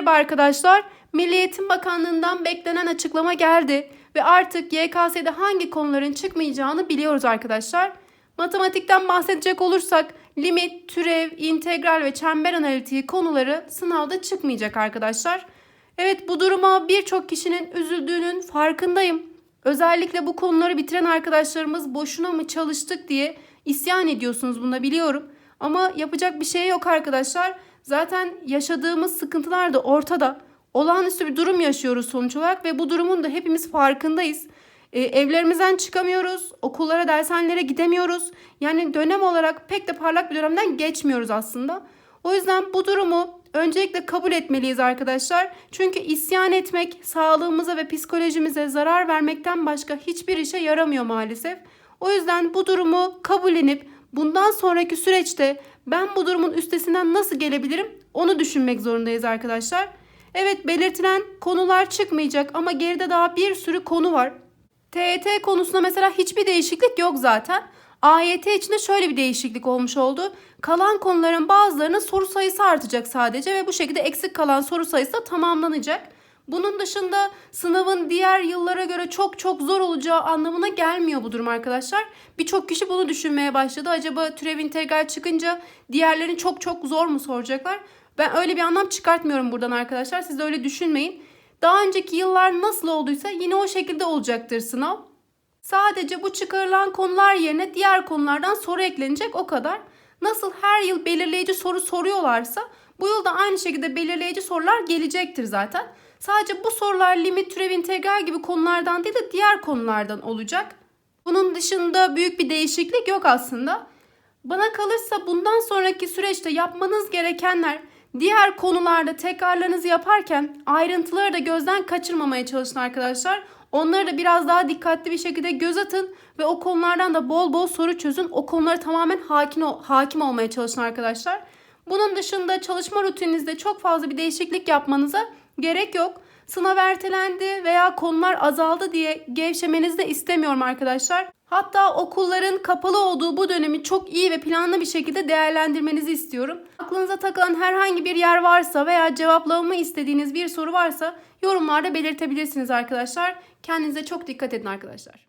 merhaba arkadaşlar. Milli Eğitim Bakanlığı'ndan beklenen açıklama geldi ve artık YKS'de hangi konuların çıkmayacağını biliyoruz arkadaşlar. Matematikten bahsedecek olursak limit, türev, integral ve çember analitiği konuları sınavda çıkmayacak arkadaşlar. Evet bu duruma birçok kişinin üzüldüğünün farkındayım. Özellikle bu konuları bitiren arkadaşlarımız boşuna mı çalıştık diye isyan ediyorsunuz bunda biliyorum. Ama yapacak bir şey yok arkadaşlar. Zaten yaşadığımız sıkıntılar da ortada. Olağanüstü bir durum yaşıyoruz sonuç olarak ve bu durumun da hepimiz farkındayız. Ee, evlerimizden çıkamıyoruz, okullara, dershanelere gidemiyoruz. Yani dönem olarak pek de parlak bir dönemden geçmiyoruz aslında. O yüzden bu durumu öncelikle kabul etmeliyiz arkadaşlar. Çünkü isyan etmek sağlığımıza ve psikolojimize zarar vermekten başka hiçbir işe yaramıyor maalesef. O yüzden bu durumu kabullenip bundan sonraki süreçte ben bu durumun üstesinden nasıl gelebilirim onu düşünmek zorundayız arkadaşlar. Evet belirtilen konular çıkmayacak ama geride daha bir sürü konu var. TET konusunda mesela hiçbir değişiklik yok zaten. AYT içinde şöyle bir değişiklik olmuş oldu. Kalan konuların bazılarının soru sayısı artacak sadece ve bu şekilde eksik kalan soru sayısı da tamamlanacak. Bunun dışında sınavın diğer yıllara göre çok çok zor olacağı anlamına gelmiyor bu durum arkadaşlar. Birçok kişi bunu düşünmeye başladı. Acaba türev integral çıkınca diğerlerini çok çok zor mu soracaklar? Ben öyle bir anlam çıkartmıyorum buradan arkadaşlar. Siz de öyle düşünmeyin. Daha önceki yıllar nasıl olduysa yine o şekilde olacaktır sınav. Sadece bu çıkarılan konular yerine diğer konulardan soru eklenecek o kadar. Nasıl her yıl belirleyici soru soruyorlarsa bu yıl da aynı şekilde belirleyici sorular gelecektir zaten. Sadece bu sorular limit, türev, integral gibi konulardan değil de diğer konulardan olacak. Bunun dışında büyük bir değişiklik yok aslında. Bana kalırsa bundan sonraki süreçte yapmanız gerekenler diğer konularda tekrarlarınızı yaparken ayrıntıları da gözden kaçırmamaya çalışın arkadaşlar. Onları da biraz daha dikkatli bir şekilde göz atın ve o konulardan da bol bol soru çözün. O konulara tamamen hakim, hakim olmaya çalışın arkadaşlar. Bunun dışında çalışma rutininizde çok fazla bir değişiklik yapmanıza gerek yok. Sınav ertelendi veya konular azaldı diye gevşemenizi de istemiyorum arkadaşlar. Hatta okulların kapalı olduğu bu dönemi çok iyi ve planlı bir şekilde değerlendirmenizi istiyorum. Aklınıza takılan herhangi bir yer varsa veya cevaplamamı istediğiniz bir soru varsa yorumlarda belirtebilirsiniz arkadaşlar. Kendinize çok dikkat edin arkadaşlar.